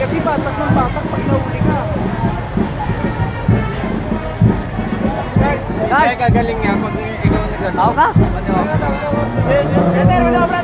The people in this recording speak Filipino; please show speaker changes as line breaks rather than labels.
Kasi batak ng batak pag nahuli ka. Guys! Kaya gagaling nga pag ikaw naglalaro. Ako ka? Ano? Ano? Ano? Ano? Ano?